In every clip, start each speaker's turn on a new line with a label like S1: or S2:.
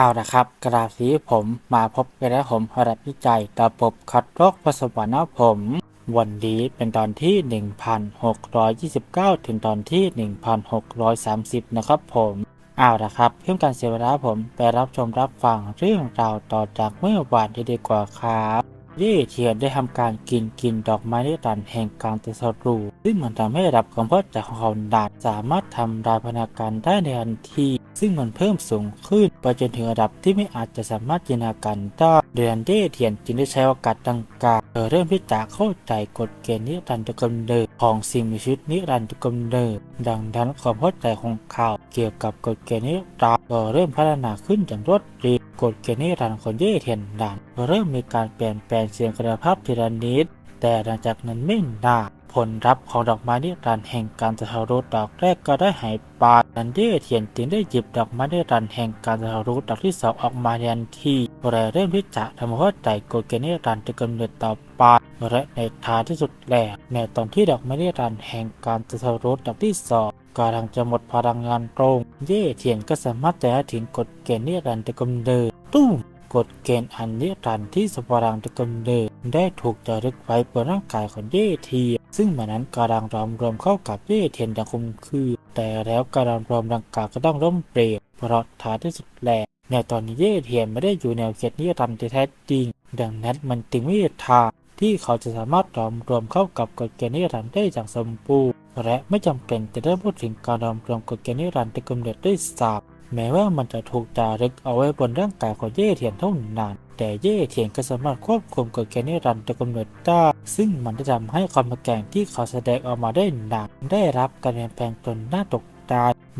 S1: เอาละครับ กราบสีผมมาพบกันแล้วผมระดับวิจัยระบบคัดลอกประสบการณ์ผม วันนี้เป็นตอนที่ 1629 ถึงตอนที่ 1630 นะครับผมเอาละครับ เพื่อการเสียเวลาผมไปรับชมรับฟังเรื่องราวต่อจากเมื่อวานด้ดีกว่าครับ เย่เทียนได้ทำการกินกินดอกไม้ในตันแห่งการตสรูซึ่งมันทำให้ระดับความเข้าใจของเขาดานสามารถทำลายพนาการได้ในทันทีซึ่งมันเพิ่มสูงขึ้นไปจนถึงระดับที่ไม่อาจจะสามารถจินตนาการได้เดือนเดเทียนจึงได้ใช้โอกาสดังกล่าวเธอเริ่มที่จะเข้าใจกฎเกณฑ์นิรันดร์กำเนิดของสิ่งมีชีวิตนิรันดร์กำเนิดดังนั้นความเข้าใจของเขาเกี่ยวกับกฎเกณฑ์นิรันดร์ก็เริ่มพัฒนาขึ้นอย่างรวดเร็ว กฎเกณฑ์นิรันดร์ของเย่เทียนดันเริ่มมีการเปลี่ยนแปลงเสียงคุณภาพทีละนิดแต่หลังจากนั้นไม่นานผลลัพธ์ของดอกไม้นิรันดร์แห่งการสทารุดอกแรกก็ได้หายไปนันเดเทียนจึงได้หยิบดอกไม้นิรันดร์แห่งการสทารุดอกที่สองออกมาทันทีและเริ่มที่จะทำให้ใจกฎเกณฑ์นิรันดร์จะกำเนิดต่อไปและในท้ายที่สุดแล้วในตอนที่ดอกไม้นิรันดร์แห่งการสทารุดอกที่สอง กำลังจะหมดพลังงานตรง เย่เทียนก็สามารถจะถึงกฎเกณฑ์นิรันดร์กำเนิดตุ้มกฎเกณฑ์อันนิรันดร์ที่สปรังตะกำเนิดได้ถูกจารึกไว้บนร่างกายของเย่เทียนซึ่งมันนั้นกำลังรอมรวมเข้ากับเย่เทียนอย่างคมคือ แต่แล้วการรวมดังกล่าวก็ต้องล้มเปลวเพราะท้ายที่สุดแล้วในตอนนี้เย่เทียนไม่ได้อยู่ในวเขตนิรันดร์แท้จริง ดังนั้นมันจึงไม่มีทางที่เขาจะสามารถรวมรวมเข้ากับกฎเกณฑ์นิรันดร์ได้อย่างสมบูรณ์ และไม่จำเป็นจะได้พูดถึงการรวมรวมกฎเกณฑ์นิรันดร์ที่กำเนิดด้วยซ้ำแม้ว่ามันจะถูกจารึกเอาไว้บนร่างกายของเย่เทียนเท่านั้น แต่เย่เทียนก็สามารถควบคุมกฎเกณฑ์นิรันดร์กำเนิดได้ซึ่งมันได้ทำให้ความแข็งที่เขาแสดงออกมาได้หนักได้รับการเปลี่ยนแปลงจนน่าตกใจ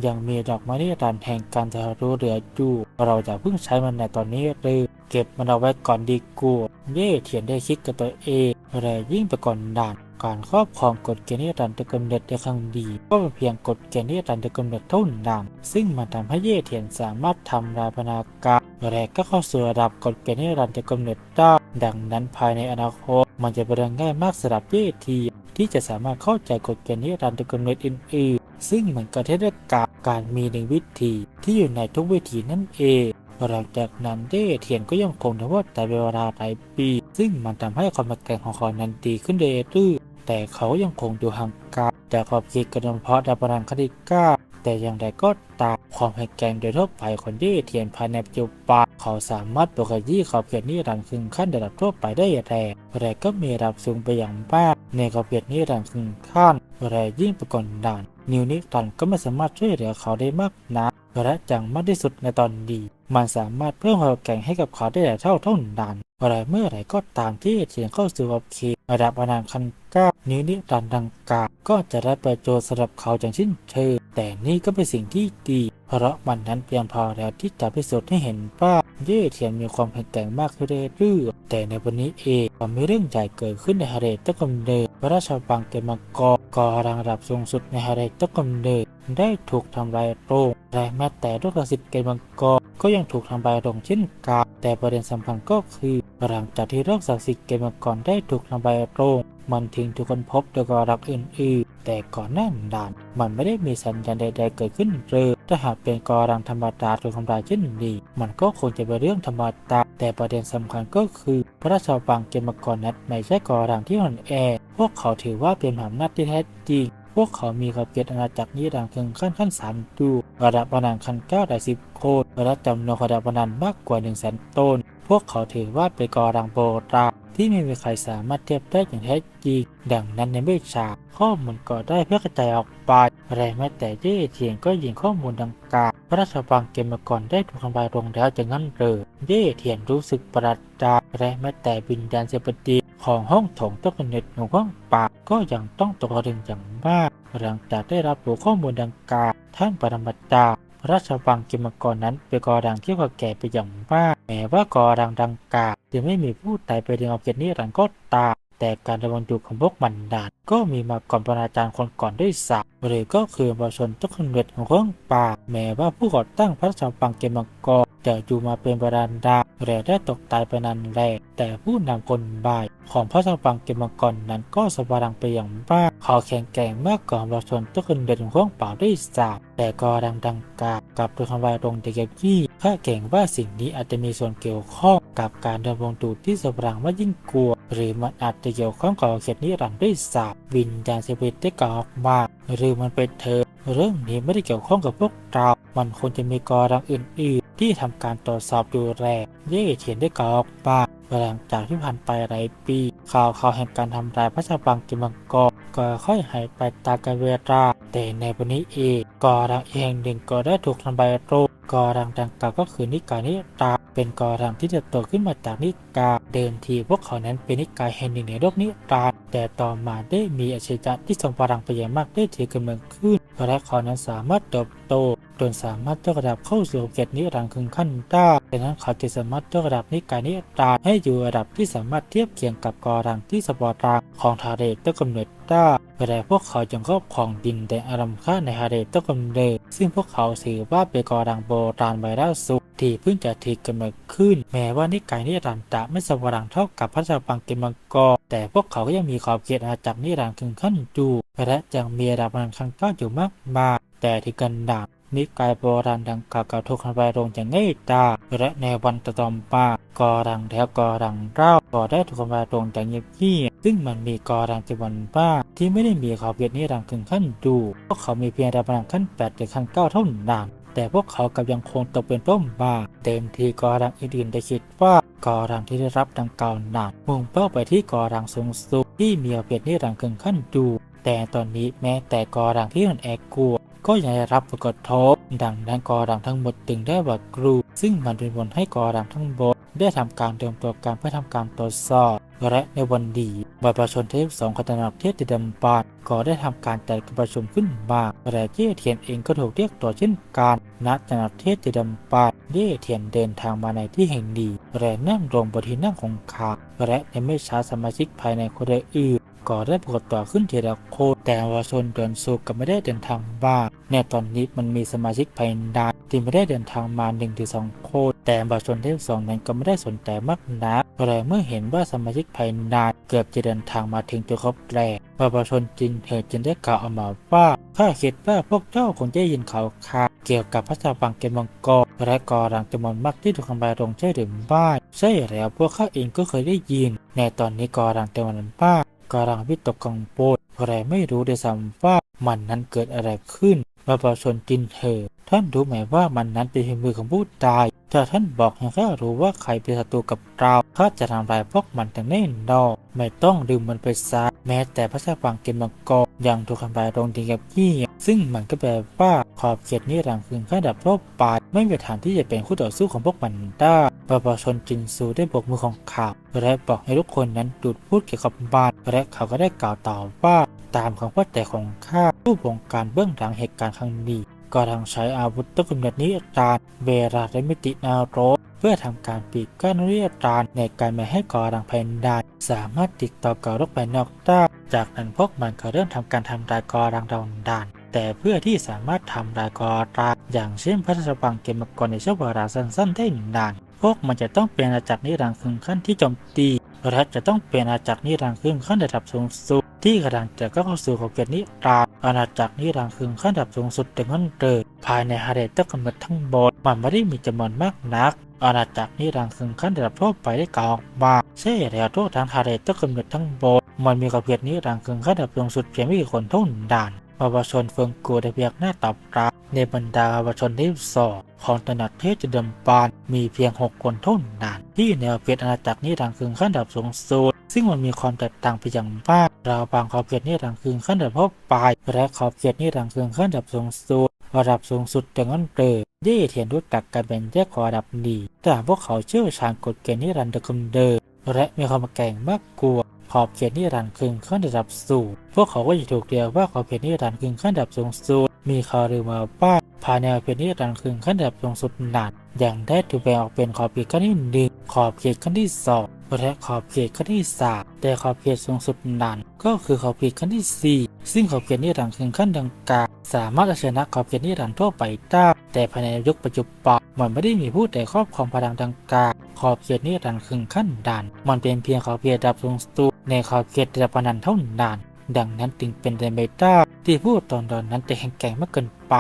S1: ยังมีดอกไม้นิรันดร์แห่งการทะลุเหลืออยู่เราจะเพิ่งใช้มันในตอนนี้เลยเก็บมันเอาไว้ก่อนดีกว่าเย่เทียนได้คิดกับตัวเองและยิ่งไปก่อนด่าน การครอบครองกฎเกณฑ์นิรันดร์กำเนิดในครั้งดี ก็เป็นเพียงกฎเกณฑ์นิรันดร์กำเนิดเท่านั้นซึ่งมันทำให้เย่เทียนสามารถทำลายพนาการและก็เข้าสู่ระดับกฎเกณฑ์นิรันดร์กำเนิดได้ดังนั้นภายในอนาคต มันจะเป็นเรื่องง่ายมากสำหรับเย่เทียนที่จะสามารถเข้าใจกฎเกณฑ์นิรันดร์กำเนิดอื่นๆซึ่งเหมันก็เทศกับการมีหนึ่งวิธีที่อยู่ในทุกวิธีนั่นเองหลังจากนั้นเด้เทียนก็ยังคงทำว่าแต่เวลาหลายปี ซึ่งมันทำให้ความแข็งของเขานั้นดีขึ้นเรื่อย แต่เขายังคงอยู่ห่างไกลจากขอบเขตกระดมเพาะดาบรังคดิก้าแต่อย่างไรก็ตามความแข็งแกร่งโดยทั่วไปของเย่เทียนภายในปัจจุบันเขาสามารถปกยี่ขอบเขตนิรันดร์ครึ่งขั้นระดับทั่วไปได้แรงแต่ก็มีระดับสูงไปอย่างมากในขอบเขตนิรันดร์ครึ่งขั้นและยิ่งไปกว่านด่านนิวนิรันก็ไม่สามารถช่วยเหลือเขาได้มากนักและจังมากที่สุดในตอนนี้มันสามารถเพิ่มความแข็งให้กับเขาได้หลายเท่าเท่านั้นอะไรเมื่อไหร่ก็ตามที่เทียนเข้าสู่ขอบเขต ระดับพนังคันก้านิ้วนิรันดร์ดังกล่าวก็จะได้ประโยชน์สำหรับเขาอย่างสิ้นเชิงแต่นี่ก็เป็นสิ่งที่ดี เพราะมันนั้นเพียงพอแล้วที่จะพิสูจน์ให้เห็นว่าเย่เทียนมีความแข็งแกร่งมากขึ้นเรื่อยๆแต่ในวันนี้เองก็มีเรื่องใหญ่เกิดขึ้นในฮาเรตตะกำเนิดพระราชบังเกมังกรกอรังระดับสูงสุดในฮาเรตตะกำเนิดได้ถูกทำลายลงและแม้แต่ลูกศิษย์เกมังกรก็ยังถูกทำลายลงเช่นกันแต่ประเด็นสำคัญก็คือ หลังจากที่โรคศักดิ์สิทธิ์เกมังกรได้ถูกทำลายลงมันทิ้งทุกคนพบโดยกอรักอื่นๆ แต่ก่อนหน้านั้นมันไม่ได้มีสัญญาณใดๆเกิดขึ้นเลยถ้าหากเป็นกอรังธรรมดาถูกทำลายเช่นนี้ มันก็คงจะเป็นเรื่องธรรมดา แต่ประเด็นสำคัญก็คือ พระราชวังเกมกรนั้นไม่ใช่กอรังที่อ่อนแอ พวกเขาถือว่าเป็นมหาอำนาจที่แท้จริงพวกเขามีขอบเขตอาณาจักรนิรันดร์ถึงขั้นขั้นสามดูระดับพนันขั้นเก้าได้สิบโคนและจำนวนระดับพนันมากกว่าหนึ่งแสนต้น พวกเขาถือว่าเป็นกอรังโบราณที่ไม่มีใครสามารถเทียบได้อย่างแท้จริง ดังนั้นในไม่ช้าข้อมูลก็ได้เพื่อกระจายออกไปและแม้แต่เย่เทียนก็ยิงข้อมูลดังกล่าวพระราชวังเกมกรได้ถูกทำลายลงแล้วจากนั้นเลยเย่เทียนรู้สึกประหลาดใจและแม้แต่วิญญาณเสพติของห้องถงต้นกเนิดหนูห้องปากก็ยังต้องตกตะลึงอย่างมาก หลังจากได้รับรู้ข้อมูลดังกล่าวท่านปรมาจารย์ ราชวังกิมกรนั้นเป็นกอดังที่เก่าแก่ไปอย่างมาก แม้ว่ากอดังดังกล่าวจะไม่มีผู้ตายไปเรียนเอาเกียรตินี้หลังก็ตามแต่การดำรงอยู่ของพวกมันดาน ก็มีมาก่อนปราจารย์คนก่อนด้วยซ้ำหรือก็คือประชาชนต้นกำเนิดของเรื่องป่าแม้ว่าผู้ก่อตั้งพระราชวังเกมังกรจะอยู่มาเป็นบรานดาและได้ตกตายไปนานแลแต่ผู้นำคนบ่ายของพระราชวังเกมังกรนั้นก็สวรังไปอย่างมาเขาแข็งแกร่งมากกว่าประชาชนต้นกำเนิดของเรื่องป่าด้วยซ้ำแต่ก็ดังดังกากับตัวคำวายลงเด็กที่ข้าเก่งว่าสิ่งนี้อาจจะมีส่วนเกี่ยวข้องกับการดำรงตูที่สวรังมากยิ่งกลัวหรือมันอาจจะเกี่ยวข้องกับเขตนิรันดร์ด้วยซ้ำวิญญาณเซเบตได้กล่าวออกมาหรือมันเป็นเธอ เรื่องนี้ไม่ได้เกี่ยวข้องกับพวกเรา มันควรจะมีกอรังอื่นๆที่ทำการตรวจสอบดูแลเย่เทียนได้กล่าวออกมาหลังจากที่ผ่านไปหลายปี ข่าวข่าวแห่งการทำลายพระชาบังกิมังกรก็ค่อยหายไปตามกาลเวลาแต่ในวันนี้เองกอรังเองหนึ่งก็ได้ถูกทำลายโรคกอรังดังกล่าวก็คือนิกายนิตาเป็นกอรังที่จะโตขึ้นมาจากนิกายเดิมทีพวกเขานั้นเป็นนิกายแห่งหนึ่งในโลกนิราร แต่ต่อมาได้มีอาชญะที่ทรงพลังไปอย่างมากได้ถือกำเนิดขึ้นและเขานั้นสามารถเติบโต จนสามารถยกระดับเข้าสู่เกียรตินิรันดร์คึงขั้นได้ดังนั้นเขาจะสามารถยกระดับนิกายนิรันดร์ให้อยู่ระดับที่สามารถเทียบเคียงกับกอรังที่สปอร์ตังของทาเรตต้นกำเนิดได้แต่พวกเขาจึงครอบครองดินแดนอารัมค่าในฮาเรตต้นกำเนิดซึ่งพวกเขาถือว่าเป็นกอรังโบราณไวรัสสุขที่เพิ่งจะถีกกำเนิดขึ้น แม้ว่านิกายนิรันดร์จะไม่สว่างเท่ากับพระเจ้าปังเกมังกรแต่พวกเขาก็ยังมีขอบเขตอาณาจักรนิรันดร์คึงขั้นอยู่และยังมีระดับพลังคังก้าวอยู่มากมายแต่ที่กันดัง นิกายโบราณดังกล่าวกับถูกทำลายลงอย่างง่ายดายและในวันต่อมากอรังแล้วกอรังเล่าก็ได้ถูกทำลายลงอย่างเงียบๆซึ่งมันมีกอรังจำนวนมากที่ไม่ได้มีขอบเขตนิรันดร์ถึงขั้นดูพวกเขามีเพียงระดับพลังขั้น8หรือขั้น9เท่านั้นแต่พวกเขากับยังคงตกเป็นต้มบ้าเต็มทีกอรังอื่นๆได้คิดว่ากอรังที่ได้รับดังกล่าวนั้นมุ่งเป้าไปที่กอรังสูงสุดที่มีขอบเขตนิรันดร์ถึงขั้นดูแต่ตอนนี้แม้แต่กอรังที่มันแอกกลัว ก็ยังได้รับผลกระทบ ดังนั้นกอรังทั้งหมดจึงได้บัดกรู ซึ่งมันเป็นผลให้กอรังทั้งหมดได้ทำการเตรียมตัวการเพื่อทำการตรวจสอบ และในวันดีบัตรประชาชนเทพสองคณะประเทศติดมบานก็ได้ทำการจัดการประชุมขึ้นมาและเย่เทียนเองก็ถูกเรียกตัวเช่นกันณจังหวัดเทศติดมบานเย่เทียนเดินทางมาในที่แห่งนี้และนั่งลงบนที่นั่งของขาและในไม่ช้าสมาชิกภายในคนใดอื่น ก็ได้ปรากฏตัวขึ้นเทีละโคแต่เยาวชนเดินสู่ก็ไม่ได้เดินทางมาในตอนนี้มันมีสมาชิกภายในที่ไม่ได้เดินทางมา1นถึงสโคแต่เยาวชนทั้งสองนั้นก็ไม่ได้สนใจมากนักแต่เมื่อเห็นว่าสมาชิกภายในเกือบจะเดินทางมาถึงตัวครบแรกเยาวชนจึงเถิดจึงได้กล่าวออกมาว่าข้าคิดว่าพวกเจ้าคงจะได้ยินข่าวข่าเกี่ยวกับพระเจ้าบังเกมังกรและกอรังจำนวนมากที่ถูกทำลายลงใช่หรือไม่ใช่แล้วพวกข้าเองก็เคยได้ยิน ในตอนนี้กอรังจำนวนมาก กำลังวิตกกังวลเพรไม่รู้ด้วยซ้ำว่ามันนั้นเกิดอะไรขึ้นประชาชนจินเถอท่านรู้ไหมว่ามันนั้นเป็นมือของผู้ตาย ถ้าท่านบอกให้ข้ารู้ว่าใครเป็นศัตรูกับเราข้าจะทำลายพวกมันทั้งแน่นอนไม่ต้องดื่มมันไปซะแม้แต่พระเจ้าปังเกมมังกรยังถูกทำลายลงดีกับยี่ซึ่งมันก็แปลว่าขอบเขตนิรันดร์คือระดับทั่วไปไม่มีทางที่จะเป็นคู่ต่อสู้ของพวกมันได้ประชาชนจินซูได้บกมือของข่าวและบอกให้ทุกคนนั้นหยุดพูดเกี่ยวกับบานและเขาก็ได้กล่าวต่อว่าตามคำว่าแต่ของข้าผู้บงการเบื้องหลังเหตุการณ์ครั้งนี้ ก็ทางใช้อาวุธต้นกำเนิดนิรันดร์เวลาและมิตินารกเพื่อทำการปิดกั้นนิรันดร์ในการไม่ให้ก่อรังภายในสามารถติดต่อกับโลกภายนอกได้จากนั้นพวกมันก็เริ่มทำการทำลายก่อรังดาวดานแต่เพื่อที่สามารถทำลายก่อรังอย่างเช่นพระราชบังเกมมกรในช่วงเวลาสั้นๆได้นาน พวกมันจะต้องเป็นอาณาจักรนิรันดร์คึงขั้นที่โจมตี และจะต้องเป็นอาณาจักรนิรันดร์คึงขั้นระดับสูงสุดที่กำลังจะเข้าสู่ขอบเขตนิรันดร์อาณาจักรนิรันดร์คึงขั้นระดับสูงสุดถึงขั้นเดิมภายในฮาเดตต้กำเนิดทั้งหมดมันไม่ได้มีจำนวนมากนัก อาณาจักรนิรันดร์คึงขั้นระดับทั่วไปได้กล่าวออกมาใช่แล้วทั่วทั้งฮาเดตต้กำเนิดทั้งหมดมันมีขอบเขตนิรันดร์คึงขั้นระดับสูงสุดเพียงไม่กี่คนเท่านั้น ประชาชนเฟิงกูได้เพียงหน้าตอบรับในบรรดาประชาชนที่สองของตนัดเทศจะเดิมปานมีเพียง 6 คนเท่านั้นที่แนวเขตอาณาจักรนี้ดังคืนขั้นดับสูงสุดซึ่งมันมีความแตกต่างไปอย่างมากราวบางขอบเขตนี้ดังคืนขั้นดับพบปลายและขอบเขตนี้ดังคืนขั้นดับสูงสุดระดับสูงสุดดังนั้นเดิมเย่เทียนรู้จักการแบ่งแยกขอระดับนี้แต่พวกเขาเชี่ยวชาญกฎเกณฑ์นิรันดร์คุมเดิม และมีความแก่งมากกว่าขอบเขตนิรันดร์คึงขั้นระดับสูง พวกเขาก็จะถูกเรียกว่าขอบเขตนิรันดร์คึงขั้นระดับสูงสุด มีคาวลือมาว่าภายในขอบเขตนิรันดร์คึงขั้นระดับสูงสุดนั้นอย่างได้ถูกแบ่งออกเป็นขอบเขตขั้นที่หนึ่งขอบเขตขั้นที่สอง และขอบเขตขั้นที่สามแต่ขอบเขตสูงสุดนั้นก็คือขอบเขตขั้นที่สี่ซึ่งขอบเขตนิรันดร์คือขั้นดังกล่าวสามารถเอาชนะขอบเขตนิรันดร์ทั่วไปได้แต่ภายในยุคปัจจุบันมันไม่ได้มีผู้ใดครอบครองพลังดังกล่าวขอบเขตนิรันดร์คือขั้นดันมันเป็นเพียงขอบเขตระดับสูงสุดในขอบเขตระดับนันเท่านั้นดังนั้นจึงเป็นไปไม่ได้ที่ผู้ตอนตอนนั้นจะแข็งแกร่งมากเกินไป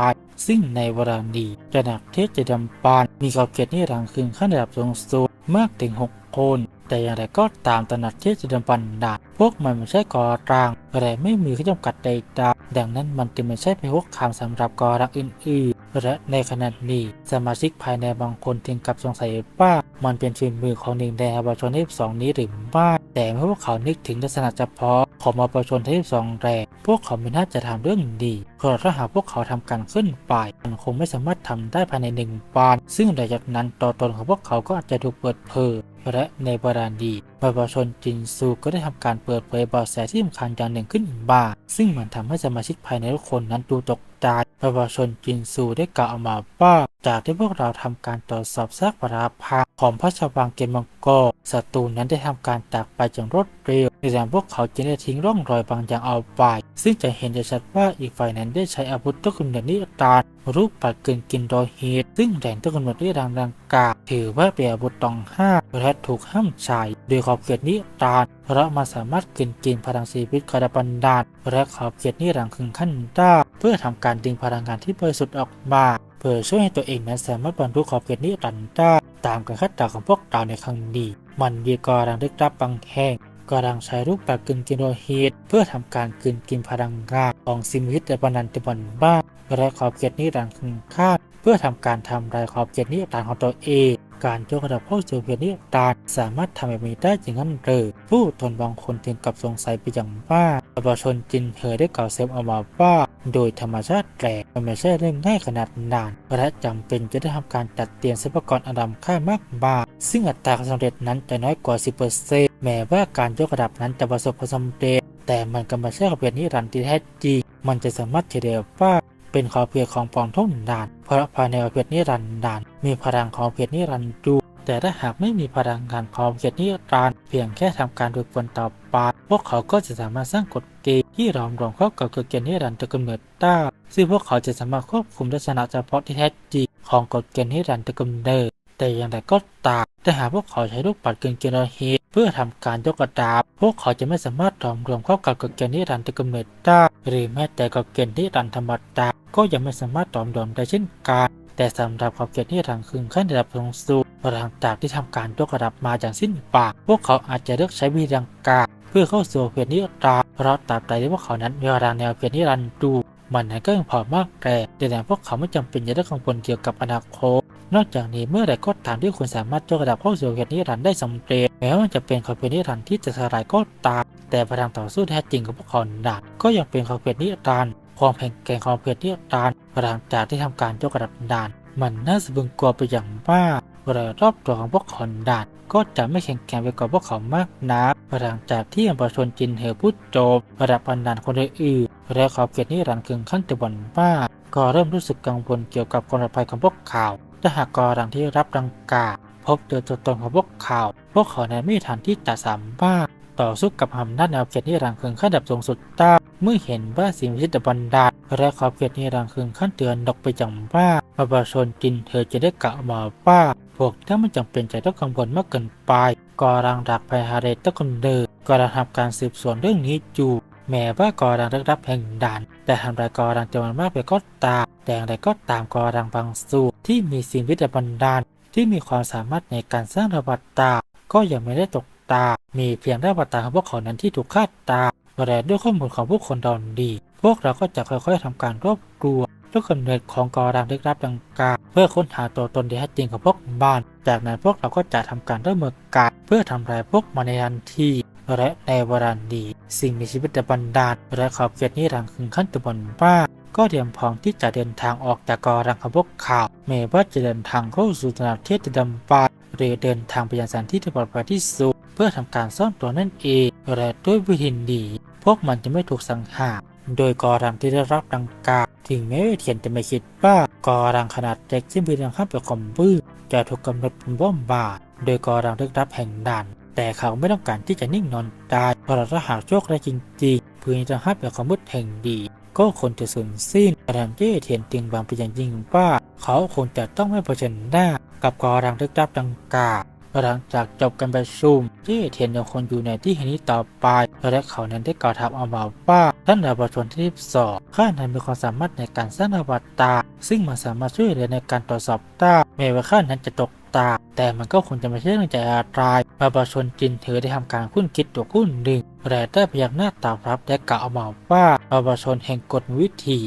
S1: ซึ่งในวราณีระดับเทพจะดำปานมีขอบเขตนิรันดร์คือขั้นระดับสูงสุดมากถึง 6 คน แต่อย่างไรก็ตามตระหนักเทพจะดำปันดาษพวกมันไม่ใช่กอร่างและไม่มีข้อจำกัดใดๆดังนั้นมันจึงไม่ใช่เป็นพวกคำสำหรับกอร่างอื่นๆและในขณะนี้สมาชิกภายในบางคนถึงกับสงสัยว่ามันเป็นฝีมือของหนึ่งในอาบชนที่สองนี้หรือไม่แต่เมื่อพวกเขานึกถึงลักษณะเฉพาะของอาบชนที่สองแรกพวกเขาไม่น่าจะทำเรื่องดีเพราะถ้าหากพวกเขาทำการขึ้นไปมันคงไม่สามารถทำได้ภายในหนึ่งปานซึ่งหลังจากนั้นตัวตนของพวกเขาก็อาจจะถูกเปิดเผย และในบราดีประชาชนจินซูก็ได้ทำการเปิดเผยเบาะแสที่สำคัญอย่างหนึ่งขึ้นมาซึ่งมันทำให้สมาชิกภายในทุกคนนั้นดูตกใจประชาชนจินซูได้กล่าวออกมาว่า จากที่พวกเราทำการตรวจสอบซากปราภาของพระชาววังเกมมังกรศัตรูนั้นได้ทำการจากไปอย่างรวดเร็วในแต่พวกเขาจึงได้ทิ้งร่องรอยบางอย่างเอาไป ซึ่งจะเห็นได้ชัดว่าอีกฝ่ายนั้นได้ใช้อาวุธต้นกำเนิดนิรันรูปปัดเกินกินโดยเหตุซึ่งแหล่งต้นกำเนิดนิรันดร์ดังกล่าวถือว่าเป็นอาวุธตองห้าและถูกห้ามใช้โดยขอบเขตนิรันเพราะมันสามารถกินกินพลังชีวิตกระบันดาลและขอบเขตนิรันดร์คึงขั้นได้เพื่อทำการดึงพลังงานที่บริสุทธิ์ออกมา เพื่อช่วยให้ตัวเองนั้นสามารถบรรลุขอบเขตนิรันดร์ได้ตามการคาดเดาของพวกเราในครั้งนี้ มันดีกรังได้รับบางแห่งกำลังใช้รูปแบบกึ่งกินโรฮีตเพื่อทำการกินกินพลังงานของซิมวิตในปนันติบอนบ้างและขอบเขตนิรันดร์คึงคาเพื่อทำการทำลายขอบเขตนิรันดร์ของตัวเอง การยกระดับเข้าสู่เพศนิรันดร์สามารถทำแบบนี้ได้จริงนั้นหรือผู้ทนบางคนถึงกับสงสัยไปอย่างว่าประชาชนจินเฮอได้กล่าวเซฟออกมาว่า โดยธรรมชาติแหลกมันไม่ใช่เรื่องง่ายขนาดนั้นและจำเป็นจะได้ทำการจัดเตรียมทรัพยากรอันดำค่ามากมายซึ่งอัตราการสำเร็จนั้นจะน้อยกว่า 10%แม้ว่าการยกระดับนั้นจะประสบความสำเร็จ แต่มันก็ไม่ใช่ขอบเขตนิรันดร์ที่แท้จริงมันจะสามารถเฉลี่ยว่าเป็นขอบเขตของปองท่งดาน พราะภายในขอบเขตนิรันดร์มีพลังของขอบเขตนิรันดร์แต่ถ้าหากไม่มีพลังงานของเขตนิรันดร์เพียงแค่ทำการฝึกฝนต่อไปพวกเขาก็จะสามารถสร้างกฎเกณฑ์ที่รอมรวมเข้ากับกฎเกณฑ์นิรันดร์กำเนิดได้ซึ่งพวกเขาจะสามารถควบคุมลักษณะเฉพาะที่แท้จริงของกฎเกณฑ์นิรันดร์กำเนิดแต่อย่างไรก็ตามถ้าหากพวกเขาใช้ลูกปัดเกินเกณฑ์ฮีต พื่อทำการยกระดับ พวกเขาจะไม่สามารถรวมรวมเข้ากับกฎเกณฑ์นิรันดร์กำเนิดได้ หรือแม้แต่กฎเกณฑ์นิรันธรรมดา ก็ยังไม่สามารถรวมรวมได้เช่นกัน แต่สำหรับขอบเขตนิรันคือขั้นระดับสูงสุดหลังจากที่ทำการยกระดับมาอย่างสิ้นปาก พวกเขาอาจจะเลือกใช้วิธีดังกล่าวเพื่อเข้าสู่เพศนิรันดร์เพราะตราบใดที่พวกเขานั้นมีพลังแนวเพศนิรันดร์มันนั้นก็ยังพอมากแต่แต่พวกเขาไม่จำเป็นจะต้องกังวลเกี่ยวกับอนาคต นอกจากนี้เมื่อใดก็ตามที่คุณสามารถยกระดับเข้าสู่เพศนิรันดร์ได้สำเร็จแม้ว่าจะเป็นขอบเขตนิรันดร์ที่จะสลายก็ตาม แต่พลังต่อสู้แท้จริงของพวกเขานั้นก็ยังเป็นขอบเขตนิรันดร์ความแข็งแกร่งของเพศนิรันดร์หลังจากที่ทำการยกระดับดานมันน่าสะพึงกลัวไปอย่างมากรารอบตัวของพวกเขาดานก็จะไม่แข็งแกร่งไปกว่าพวกเขามากนักหลังจากที่อัมพชนจินเหอพูดจบระดับพันดานคนอื่นและขอบเขตนิรันดร์กึ่งขั้นตะวันว่าก็เริ่มรู้สึกกังวลเกี่ยวกับความปลอดภัยของพวกเขา ถ้าหากกรังที่รับดังกล่าวพบเจอตัวตนของพวกเขาพวกเขานั้นไม่มีทางที่จะสามารถต่อสู้กับอำนาจแนวเขตนิรันดร์กึ่งขั้นดับสูงสุดได้เมื่อเห็นว่าสิ่งมีชีวิตบันดาลและขอบเขตนิรันดร์คือขั้นเตือนดอกไปจังว่าประชาชนจินเธอจะได้กล่าวมาว่าพวกถ้าไม่จำเป็นใจต้องกังวลมากเกินไปกอรังดักไปฮาเรตตะคนเดิมกำลังทำการสืบสวนเรื่องนี้อยู่แม้ว่ากอรังได้รับแห่งด่าน แต่ทำรายกอรังจำนวนมากไปก็ตามแต่อย่างไรก็ตามกอรังบางส่วน ที่มีสิ่งวิทยาบันดาล ที่มีความสามารถในการสร้างระบาดตาก็ยังไม่ได้ตกตา มีเพียงระบาดตาของพวกเขานั้นที่ถูกคาดตาและด้วยข้อมูลของผู้คนดอนดี พวกเราก็จะค่อยๆทำการรวบรวมต้นกำเนิดของกอรังลึกลับดังกล่าวเพื่อค้นหาตัวตนที่แท้จริงของพวกบ้าน จากนั้นพวกเราก็จะทำการเริ่มมือกันเพื่อทำลายพวกมันในทันทีและในวรันดี สิ่งมีชีวิตบันดาลและขอบเขตนิรันดร์คือขั้นตะบนว่า ก็เตรียมพร้อมที่จะเดินทางออกจากกอรังของพวกเขาวแม้ว่าจะเดินทางเข้าสู่สนามเทศดำบาหรือเดินทางไปยังสถานที่ที่ปลอดภัยที่สุดเพื่อทำการซ่อนตัวนั่นเองและด้วยวิธีดี พวกมันจะไม่ถูกสังหารโดยกอรังที่ได้รับดังกล่าวถึงแม้เทียนจะไม่คิดว่ากอรังขนาดเล็กซึ่งมีดังข้ามไปคอมบื้อจะถูกกำหนดเป็นบ้อมบาดโดยกอรังลึกลับแห่งด่านแต่เขาไม่ต้องการที่จะนิ่งนอนตายเพราะถ้าหากโชคร้จริงๆพื้นจะฮับแบบความมืดแห่งดี ก็คงจะสูญสิ้นแรมเย่เทียนติงบางเป็นอย่างยิ่งว่า เขาคงจะต้องไม่เผชิญหน้ากับกอรังลึกลับดังกล่าว หลังจากจบการประชุมเย่เทียนยังคงอยู่ในที่แห่งนี้ต่อไปและเขานั้นได้กล่าวทับออกมาว่าท่านดาวประชนที่สองข้านั้นมีความสามารถในการสร้างอวตารซึ่งมันสามารถช่วยเหลือในการตรวจสอบได้แม้ว่าข้านั้นจะตกตาแต่มันก็คงจะไม่ใช่เรื่องใจอะไรมาประชนจินเธอได้ทำการคุ้นคิดตัวคุ้นหนึ่งแต่ได้พยักหน้าตอบรับและกล่าวออกมาว่ามาประชนแห่งกฎวิธี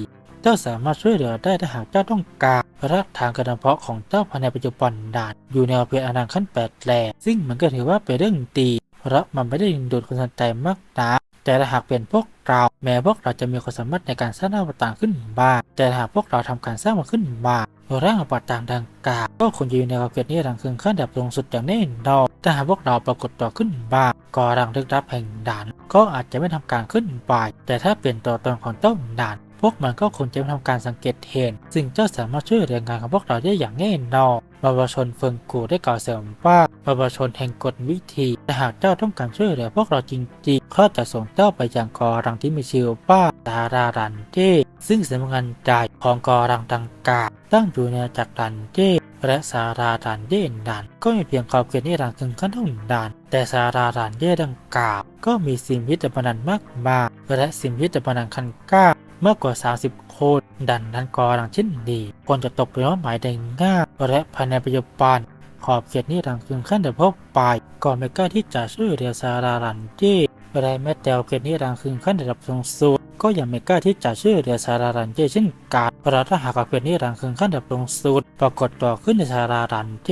S1: เจ้าสามารถช่วยเหลือได้ถ้าหากเจ้าต้องการพรักทางกระเพาะของเจ้าภายในปัจจุบันดานอยู่ในเพียอนันต์ขั้นแปดแลซึ่งมันก็ถือว่าเป็นเรื่องดีเพราะมันไม่ได้ดึงดูดคนสนใจมากนักแต่ถ้าหากเป็นพวกเราแม้พวกเราจะมีความสามารถในการสร้างอวตารขึ้นบ้างแต่ถ้าหากพวกเราทำการสร้างมันขึ้นมาร่างอวตารดังกล่าวก็คงจะอยู่ในประเภทนี้รังคืนขั้นดับสูงสุดอย่างแน่นอนถ้าหากพวกเราปรากฏตัวขึ้นบ้างก็รังลึกลับแห่งด่าน ก็อาจจะไม่ทำการขึ้นไปแต่ถ้าเป็นตัวตนของเจ้าด่าน พวกมันก็คงจะทำการสังเกตเห็นซึ่งเจ้าสามารถช่วยเหลืองานของพวกเราได้อย่างแน่นอนบาบาชนเฟิงกูได้กล่าวเสริมว่าบาบาชนแห่งกฎวิธีแต่หากเจ้าต้องการช่วยเหลือพวกเราจริงๆข้าจะส่งเจ้าไปยังกอรังที่มีชื่อว่าตารารันเจซึ่งสำนักงานใหญ่ของกอรังดังกล่าวตั้งอยู่ในจักรันเจและสารารันเจนันก็มีเพียงขอบเขตนิรันดร์ถึงขั้นเท่านั้นแต่สารารันเจดังกล่าวก็มีสิ่งวิจารณ์มากมายและสิ่งวิจารณ์คันกล้า เมื่อกว่า 30 คน ดันดันกอรังเช่นดีคนจะตกเป็นเป้าหมายได้ง่ายและภายในปัจจุบันขอบเขตนี้รังคืนขั้นเดิมพบไปก่อนไม่กล้าที่จะช่วยเรือซารารันเจ และแม้แต่เขตนี้รังคืนขั้นระดับสูงสุดก็ยังไม่กล้าที่จะช่วยเหลือสารารันเจเช่นกันเพราะถ้าหากเขตนี้รังคืนขั้นระดับสูงสุดปรากฏตัวขึ้นในสารารันเจ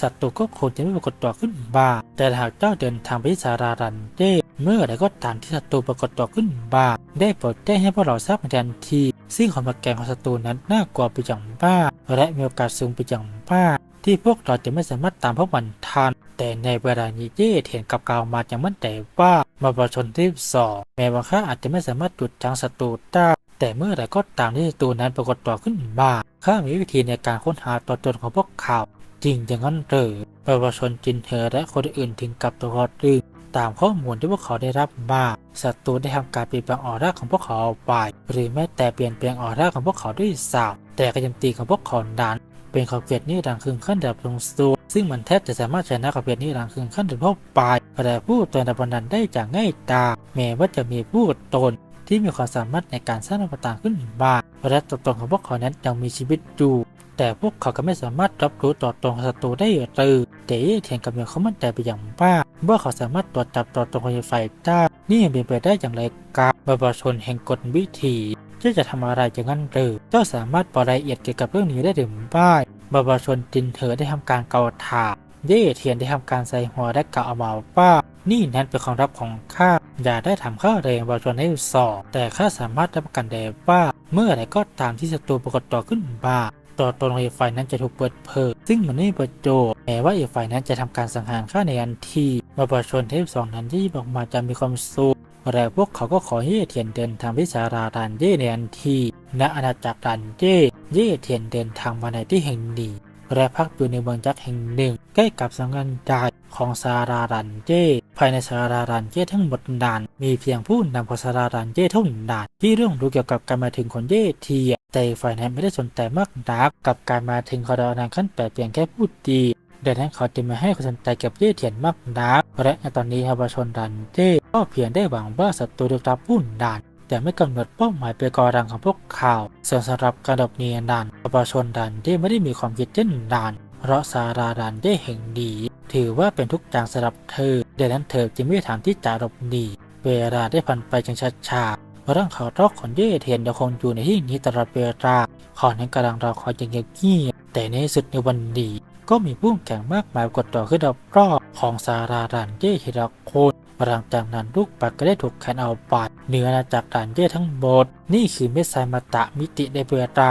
S1: ศัตรูก็คงจะไม่ปรากฏตัวขึ้นมางแต่หากเจ้าเดินทางไปที่สารารันเดเมื่อใดก็ตามที่ศัตรูปรากฏตัวขึ้นมางได้โปรดแจ้งให้พวกเราทราบในทันทีซึ่งความมาแกงของศัตรูนั้นน่ากลัวไปอย่างบ้าและมีโอกาสสูงไปอย่างบ้าที่พวกเราจะไม่สามารถตามพวกมันทันแต่ในเวลานี้เย่เถียนกับกาวมาอย่างมั่นใจว่า มาประชนที่สองแม้ว่าข้าอาจจะไม่สามารถหยุดยั้งศัตรูได้แต่เมื่อใดก็ตามที่ศัตรูนั้นปรากฏตัวขึ้นมาข้ามีวิธีในการค้นหาตัวตนของพวกเขา จริงอย่างนั้นหรือประชาชนจินเธอและคนอื่นถึงกับตัวรึงตามข้อมูลที่พวกเขาได้รับมาศัตรูได้ทำการเปลี่ยนแปลงออร่าของพวกเขาไป หรือแม้แต่เปลี่ยนแปลงออร่าของพวกเขาด้วยซ้ำแต่การโจมตีของพวกเขานั้น เป็นขอบเขตนี้รังคืนขั้นดับลงสูงซึ่งมันแทบจะสามารถชนะขอบเขตนี้รังคืนขั้นดับทั่วไปแต่ผู้ตนดับนันได้จากง่ายตา แม้ว่าจะมีผู้ตนที่มีความสามารถในการสร้างอวตารขึ้นมาและตัวตนของพวกเขานั้นยังมีชีวิตอยู่แต่พวกเขาก็ไม่สามารถรับรู้ตัวตนของศัตรูได้เลยแต่เทียนกับเมียเขามั่นใจไปอย่างว่าเมื่อเขาสามารถตรวจจับตัวตนของไฟได้นี่ยังเป็นไปได้อย่างไรกับประชาชนแห่งกฎวิธี ที่จะทำอะไรอย่างนั้นหรือเจ้าสามารถบอกรายละเอียดเกี่ยวกับเรื่องนี้ได้หรือไม่ประชาชนจินเถอได้ทำการเกาถาเย่เทียนได้ทำการใส่หัวและกล่าวออกมาว่า นี่นั้นเป็นความลับของข้าอย่าได้ทำข้าเรงประชาชนให้สอบแต่ข้าสามารถรับประกันได้ว่า เมื่อไรก็ตามที่ศัตรูปรากฏตัวขึ้นมาตัวตนของอีกฝ่ายนั้นจะถูกเปิดเผยซึ่งมันไม่ประโยชน์แม้ว่าอีกฝ่ายนั้นจะทำการสังหารข้าในทันทีมาระชาชนเทพสองนั้นที่บอกมาจะมีความสุข และพวกเขาก็ขอให้เทียนเดินทางไปสาราดันเย่ในทันทีณอาณาจักรดันเย่เย่เทียนเดินทางมาในที่แห่งนี้และพักอยู่ในเมืองยักแห่งหนึ่ง ใกล้กับสำนักงานใหญ่ของซารารันเจ้ภายในซารารันเจ้ทั้งหมดนาน มีเพียงผู้นำของซารารันเจ้เท่านั้นที่เรื่องรู้เกี่ยวกับการมาถึงของเย่เทียแต่ฝ่ายนั้นไม่ได้สนใจมากนักกับการมาถึงของดานางขั้นแปดเพียงแค่พูดดี ดังนั้นเขาจึงไม่ให้ความสนใจกับเย่เทียนมากนักและในตอนนี้ฮาบาชนรันเจ้ก็เพียงได้หวังว่าศัตรูจะรับผู้นานแต่ไม่กำหนดเป้าหมายไปกอรังของพวกเขาส่วนสำหรับการดบเนียนดันประชาชนดันที่ไม่ได้มีความคิดเช่นดันเพราะสาราดันได้แห่งดี ถือว่าเป็นทุกอย่างสำหรับเธอดังนั้นเธอจึงไม่ถามที่จะหลบหนีเวลาได้ผ่านไปจังช้าชาๆร่างเขารอกของเย่เทียนยังคงอยู่ในที่นี้ตลอดเวลาขอนั้นกำลังรอคอยอย่างเงียบๆแต่ในสุดในวันนี้ ก็มีผู้แข่งมากมายกดต่อขึ้นรอบของสาราดันเย่ทีละคนหลังจากนั้นลูกปัดก็ได้ถูกแคนเอาไปเหนืออาณาจักรดันเย่ทั้งหมด นี่คือเมสไซมาตะมิติในเบตา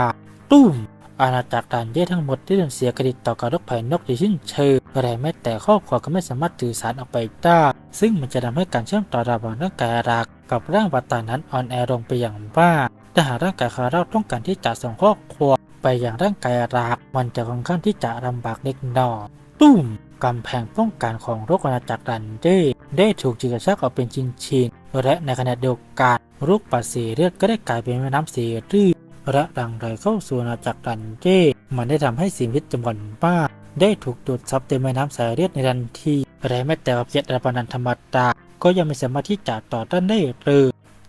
S1: ตุ้มอาณาจักรดันเย่ทั้งหมดที่ต้องเสียเครดิตต่อการรบภัยนกที่ชิ้นเชิงแต่แม้แต่ครอบครัวก็ไม่สามารถสื่อสารออกไปได้ซึ่งมันจะทำให้การเชื่อมต่อระหว่างร่างกายรักกับร่างวัตานั้นอ่อนแอลงไปอย่างบ้า ถ้าหากร่างกายคาราต้องการที่จะส่งครอครัวไปอย่างร่างกายรักมันจะค่อนข้างที่จะลำบากเล็กน้อยตุ้มกำแพงป้องกันของโรุกอาณาจักรดันเจ้ได้ถูกจิกระชักออกเป็นชิ้นๆและในขณะเดียวกันรุกปัดสีเลือดก็ได้กลายเป็นแม่น้ำสีรืดและดังไหลเข้าสู่อาณาจักรดันเจ้มันได้ทำให้สิ่งมีชีวิตจำนวนมากได้ถูกดูดซับเต็มแม่น้ำสายเลือดในทันทีและแม้แต่ประเภทระบานันธรรมดาก็ยังไม่สามารถที่จะต่อต้านได้เลย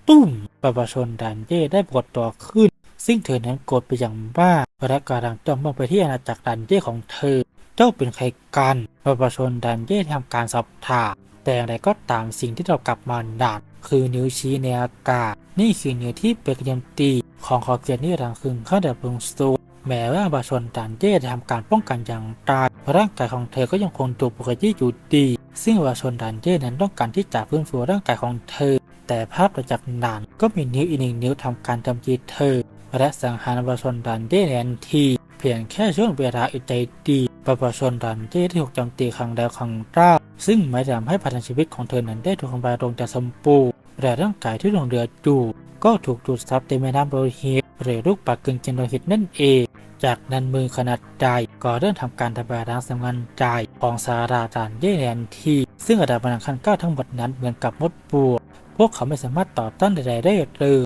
S1: ตุ้มประชาชนดันเจ้ได้ปวดตัวขึ้น ซึ่งเธอนั้นโกรธไปอย่างมาและกำลังจ้องมองไปที่อาณาจักรดันเจ้ของเธอ เจ้าเป็นใครกันประชาชนดันเจ้ทำการสอบถามแต่อย่างไรก็ตามสิ่งที่เรากลับมาด่านคือนิ้วชี้ในอากาศ นี่คือนิ้วที่เป็นกระยำตีของขอบเขตนิรันดร์คืนเข้าดับลงสูแม้ว่าประชาชนดันเจ้จะทำการป้องกันอย่างตายร่างกายของเธอก็ยังคงดูปกติอยู่ดี ซึ่งประชาชนดันเจ้นั้นต้องการที่จะฟื้นฟูร่างกายของเธอ แต่ภาพต่อจากนั้นก็มีนิ้วอีกหนึ่งนิ้วทำการจำจีเธอ และสังหารประชาชนดันเจ้ในทันทีเพียงแค่ช่วงเวลาอึดใจดีประชาชนดันเจ้ที่ถูกโจมตีครั้งแล้วครั้งเล่าซึ่งหมายถึงให้พันชีวิตของเธอนั้นได้ถูกทำลายลงจากสมปูรณ์และร่างกายที่ลงเหลืออยู่ก็ถูกดูดซับเต็มแม่น้ำโลหิตหรือลูกปักกึ่งเจนโลหิตนั่นเอง จากนั้นมือขนาดใหญ่ก็เริ่มทำการทำลายล้างสำนักใจของสาราจานเยแนนที ซึ่งระดับพลังขั้นเก้าทั้งหมดนั้นเหมือนกับมดบัว พวกเขาไม่สามารถต่อต้านใดๆได้เลย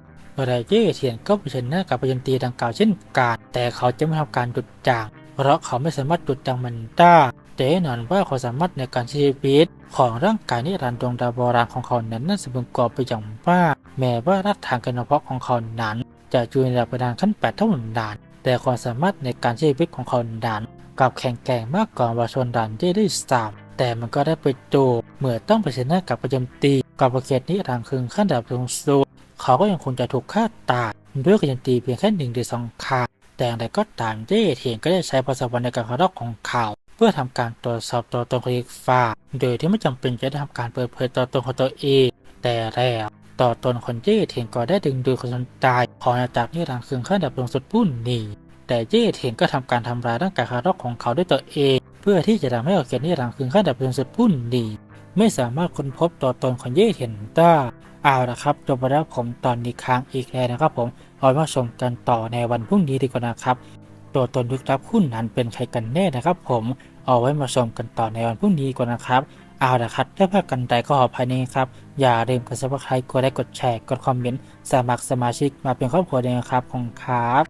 S1: รายเย่เทียนก็เผชิญหน้ากับพยันตีดังกล่าวเช่นกัน แต่เขาจะไม่ทำการจุดจาง เพราะเขาไม่สามารถจุดจางมันได้แต่แน่นอนว่าความสามารถในการใช้ชีวิต ของร่างกายนิรันดร์ดวงดาวโบราณของเขานั้นน่าสมบูรณ์กว่าไปอย่างมากแม้ว่ารัฐทางการเพาะของเขานั้น จะอยู่ในระดับประดานขั้นแปดเท่าหนดาน แต่ความสามารถในการใช้ชีวิตของเขานั้นกับแข็งแกร่งมากกว่าประชาชนดันเจ้ได้สามแต่มันก็ได้ไปโจเมื่อต้องเผชิญหน้ากับประจำตี กับประเขตนิรันดร์คืนขั้นดับสูงสุดเขาก็ยังคงจะถูกฆ่าตายด้วยกระยันตีเพียงแค่หนึ่งหรือสองครั้งแต่อย่างไรก็ตามเจ้เทียนก็ได้ใช้ภาษาวันในการคารอกของเขา เพื่อทำการตรวจสอบตัวตนของอีกฝ่ายโดยที่ไม่จำเป็นจะได้ทำการเปิดเผยตัวตนของตัวเองแต่แล้วต่อตนคนเจ้เทียนก็ได้ดึงดูดคนสนใจของอาณากนิรันดร์คืนขั้นดับลงสุดพุ่นหนีแต่เจ้เทียนก็ทำการทำลายร่างกายคารอกของเขาด้วยตัวเอง เพื่อที่จะทำให้ออกเกตินิรันดร์คืนขั้นดับลงสุดพุ่นหนี ไม่สามารถค้นพบตัวตนของเย่เทียนได้เอาละครับจบไปแล้วผมตอนนี้ค้างอีกแล้วนะครับผมเอามาชมกันต่อในวันพรุ่งนี้ดีกว่านะครับ ตัวตนลึกลับหุ้นนั้นเป็นใครกันแน่นะครับ ผมเอาไว้มาชมกันต่อในวันพรุ่งนี้ก่อนนะครับเอาละครับถ้าพลาดกันใดก็ขออภัยในครับ อย่าลืมกดซับสไครต์กดไลค์กดแชร์กดคอมเมนต์สมัครสมาชิกมาเป็นครอบครัวเองครับของครับ